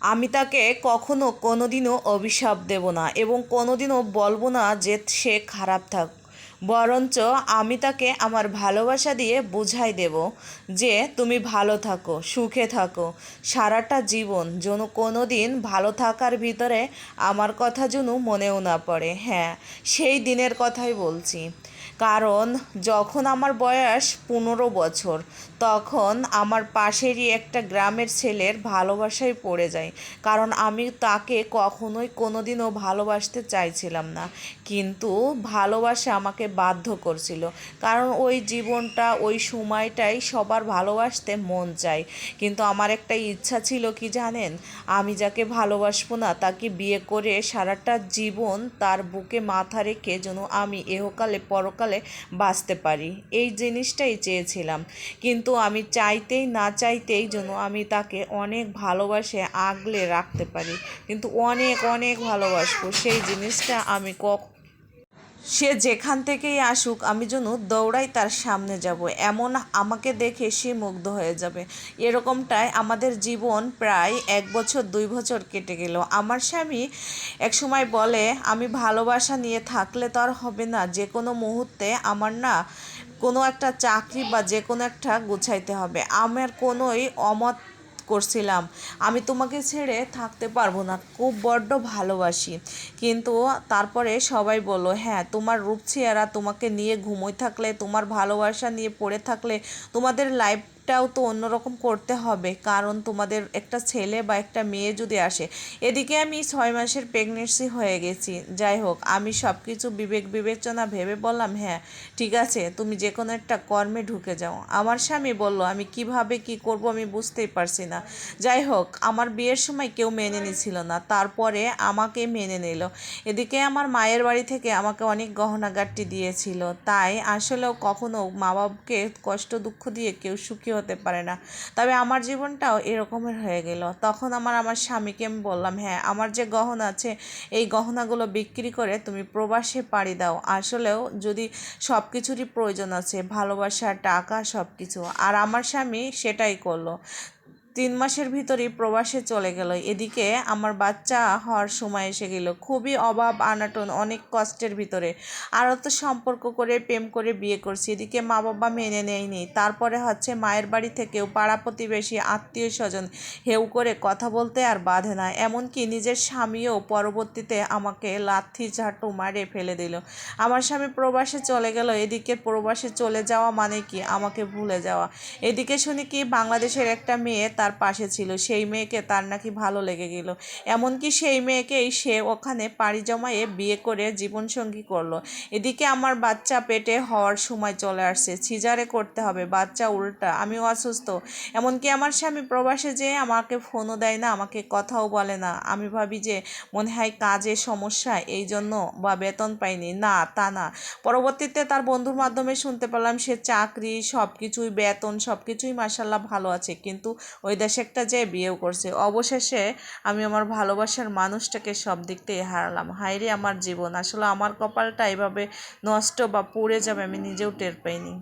আমি তাকে কখনো কোনোদিনও অভিশাপ দেব না এবং কোনোদিনও বলব না যে সে খারাপ থাক। বরঞ্চ আমি তাকে আমার ভালোবাসা দিয়ে বুঝাই দেব যে তুমি ভালো থাকো, সুখে থাকো। সারাটা জীবন যেন কোনো দিন ভালো থাকার ভিতরে আমার কথা যেন মনেও না পড়ে। হ্যাঁ সেই দিনের কথাই বলছি। কারণ যখন আমার বয়স পনেরো বছর তখন আমার পাশেরই একটা গ্রামের ছেলের ভালোবাসায় পড়ে যায়। কারণ আমি তাকে কখনোই কোনোদিনও ভালোবাসতে চাইছিলাম না। কিন্তু ভালোবাসা আমাকে বাধ্য করছিল। কারণ ওই জীবনটা, ওই সময়টাই সবার ভালোবাসতে মন চায়। কিন্তু আমার একটা ইচ্ছা ছিল কি জানেন? আমি যাকে ভালোবাসবো না, তাকে বিয়ে করে সারাটা জীবন তার বুকে মাথা রেখে যেন আমি এহকালে পরকালে বাঁচতে পারি। এই জিনিসটাই চেয়েছিলাম। কিন্তু আমি চাইতেই না চাইতেই যেন আমি তাকে অনেক ভালোবাসে, আগলে রাখতে পারি। কিন্তু অনেক অনেক ভালোবাসবো। সেই জিনিসটা আমি কক সে যেখান থেকেই আসুক, আমি যেন দৌড়াই তার সামনে যাব। এমন আমাকে দেখে সে মুগ্ধ হয়ে যাবে। এরকমটাই আমাদের জীবন প্রায় এক বছর, দুই বছর কেটে গেল। আমার স্বামী এক সময় বলে, আমি ভালোবাসা নিয়ে থাকলে তো আর হবে না। যে কোনো মুহূর্তে আমার না কোনো একটা চাকরি বা যে কোনো একটা গুছাইতে হবে। আমার কোনোই অমত করছিলাম। আমি তোমাকে ছেড়ে থাকতে পারব না, খুব বড্ড ভালোবাসি। কিন্তু তারপরে সবাই বলো হ্যাঁ তোমার রূপ তোমাকে নিয়ে ঘুমোই থাকলে, তোমার ভালোবাসা নিয়ে পড়ে থাকলে, তোমাদের লাইফ টাও তো অন্যরকম করতে হবে। কারণ তোমাদের একটা ছেলে বা একটা মেয়ে যদি আসে, এদিকে আমি ছয় মাসের প্রেগনেন্সি হয়ে গেছি। যাই হোক, আমি সব কিছু বিবেক বিবেচনা ভেবে বললাম হ্যাঁ ঠিক আছে, তুমি যে কোনো একটা কর্মে ঢুকে যাও। আমার স্বামী বলল, আমি কীভাবে কি করব আমি বুঝতেই পারছি না। যাই হোক, আমার বিয়ের সময় কেউ মেনে নিছিল না। তারপরে আমাকে মেনে নিল। এদিকে আমার মায়ের বাড়ি থেকে আমাকে অনেক গহনাগারটি দিয়েছিল। তাই আসলেও কখনো মা বাবাকে কষ্ট দুঃখ দিয়ে কেউ সুখী হতে পারে না। তবে আমার জীবনটাও এরকমের হয়ে গেল। তখন আমার আমার স্বামীকে আমি বললাম হ্যাঁ আমার যে গহনা আছে, এই গহনাগুলো বিক্রি করে তুমি প্রবাসে পাড়ি দাও। আসলেও যদি সব কিছুরই প্রয়োজন আছে, ভালোবাসা, টাকা সব কিছু আর আমার স্বামী সেটাই করল। তিন মাসের ভিতরেই প্রবাসে চলে গেল। এদিকে আমার বাচ্চা হওয়ার সময় এসে গেল। খুবই অভাব, আনাটন, অনেক কষ্টের ভিতরে। আরও তো সম্পর্ক করে, প্রেম করে বিয়ে করছি। এদিকে মা বাবা মেনে নেয়নি। তারপরে হচ্ছে মায়ের বাড়ি থেকেও পাড়া প্রতিবেশী, আত্মীয় স্বজন হেউ করে কথা বলতে আর বাধে না। এমনকি নিজের স্বামীও পরবর্তীতে আমাকে লাথি, ঝাঁটু মারে ফেলে দিল। আমার স্বামী প্রবাসে চলে গেল। এদিকে প্রবাসে চলে যাওয়া মানে কি? আমাকে ভুলে যাওয়া। এদিকে শুনি কি, বাংলাদেশের একটা মেয়ে তার তার পাশে ছিল। সেই মেয়েকে তার নাকি ভালো লেগে গেল। এমনকি সেই মেয়েকেই সে ওখানে পাড়ি জমায়ে বিয়ে করে জীবনসঙ্গী করল। এদিকে আমার বাচ্চা পেটে হওয়ার সময় চলে আসছে। সিজারে করতে হবে, বাচ্চা উল্টা। আমিও অসুস্থ। এমনকি আমার স্বামী প্রবাসে যে আমাকে ফোনও দেয় না, আমাকে কথাও বলে না। আমি ভাবি যে মনে হয় কাজের সমস্যা, এই জন্য বা বেতন পাইনি। না, তা না। পরবর্তীতে তার বন্ধুর মাধ্যমে শুনতে পেলাম, সে চাকরি সব কিছুই বেতন সব কিছুই মাসাল্লাহ ভালো আছে। কিন্তু ওই দেশে একটা যে বিয়েও করছে, অবশেষে আমি আমার ভালোবাসার মানুষটাকে সব দিক থেকে হারালাম। হাইরে আমার জীবন, আসলে আমার কপালটা এভাবে নষ্ট বা পুড়ে যাবে আমি নিজেও টের পাইনি।